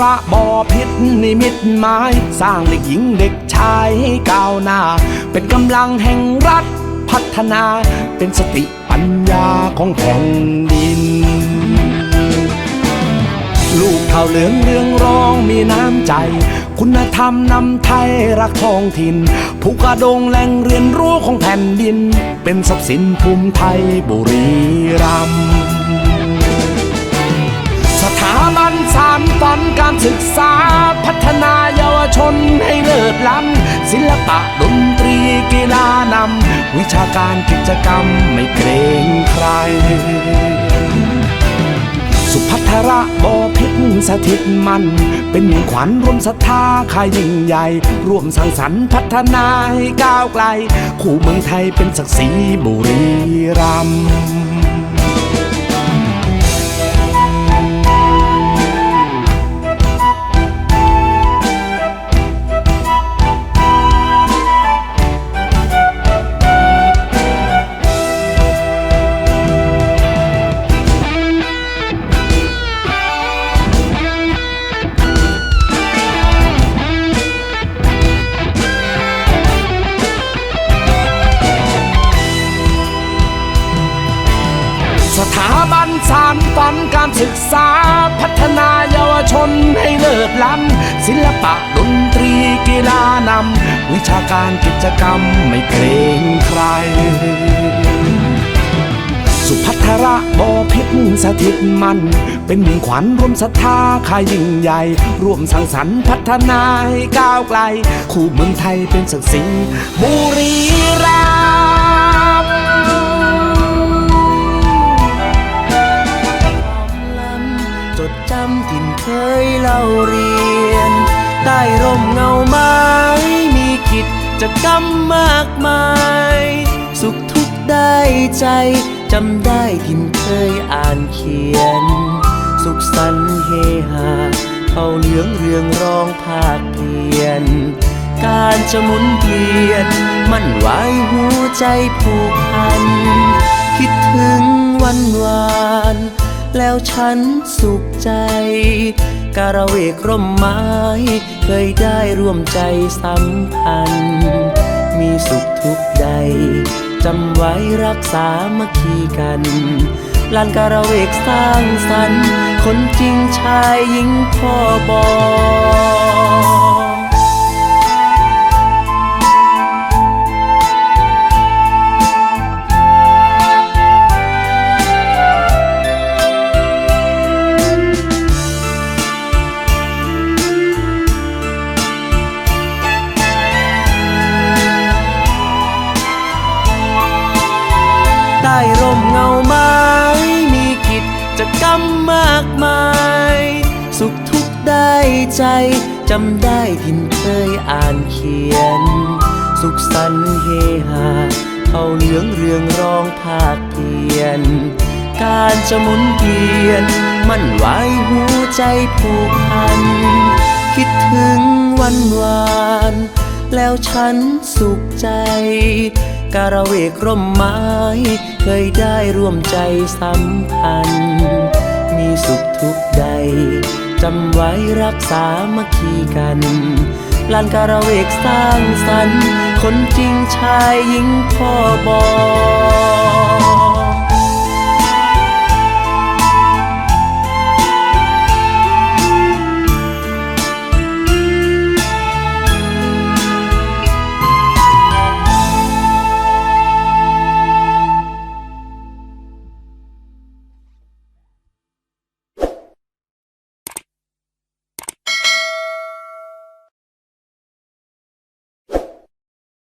ระบอพิษนิมิตหมาย สร้างเด็กหญิงเด็กชายให้ก้าวหน้า เป็นกำลังแห่งรัฐพัฒนาเป็นสติปัญญาของแผ่นดิน ลูกเท่าเหลืองเรืองร้องมีน้ำใจ คุณธรรมนำไทยรักท้องถิ่นภูกระดงแหล่งเรียนรู้ของแผ่นดิน เป็นทรัพย์สินภูมิไทยบุรีรัมย์ สานฝันการศึกษา พัฒนายาวชนให้เลิศล้ำศิลปะดนตรีกีฬานำวิชาการกิจกรรมไม่เกรงใคร สุภัทระบอพิษสถิตมัน เป็นมิ่งขวัญรวมศรัทธาขายยิ่งใหญ่ ร่วมสร้างสรรค์พัฒนาให้ก้าวไกล คู่เมืองไทยเป็นศักดิ์ศรีบุรีรัมย์ บันสานฝันการศึกษา พัฒนายาวชนให้เลิศล้ำศิลปะดนตรีกีฬานำวิชาการกิจกรรมไม่เกรงใคร สุภัทระบอพิษสถิตมัน เป็นมิ่งขวัญรวมศรัทธาขายยิ่งใหญ่ ร่วมสร้างสรรค์พัฒนาให้ก้าวไกล คู่เมืองไทยเป็นศักดิ์ศรีบุรี เคยเล่าเรียน ใต้ร่มเงาไม้มีกิจจะกรรมมากมาย สุขทุกข์ได้ใจจำได้ถิ่นเคยอ่านเขียน สุขสันเฮฮาเขาเหลืองเรืองรองภาคเพียน การจะหมุนเปลี่ยน มันไหวหัวใจผูกพัน คิดถึงวันวาน แล้วฉันสุขใจ การะเวกร่มไม้ เคยได้ร่วมใจสัมพันธ์ มีสุขทุกใดจำไว้รักษามัคคีกันลานการะเวกสร้างสรรค์ คนจริงชายหญิงพ่อบอใเงาไม้มีกิจจะกรรมมากมาย สุขทุกข์ได้ใจจำได้ถิ่นเคยอ่านเขียน สุขสันเฮฮาเขาเหลืองเรืองรองภาคเพียน การจะหมุนเปลี่ยน มันไหวหัวใจผูกพัน คิดถึงวันวาน แล้วฉันสุขใจ การเวกร่มไม้ เคยได้ร่วมใจสัมพันธ์ มีสุขทุกใดจำไว้รักษามัคคีกันลานการเวกสร้างสรรค์คนจริงชายหญิงพ่อบอ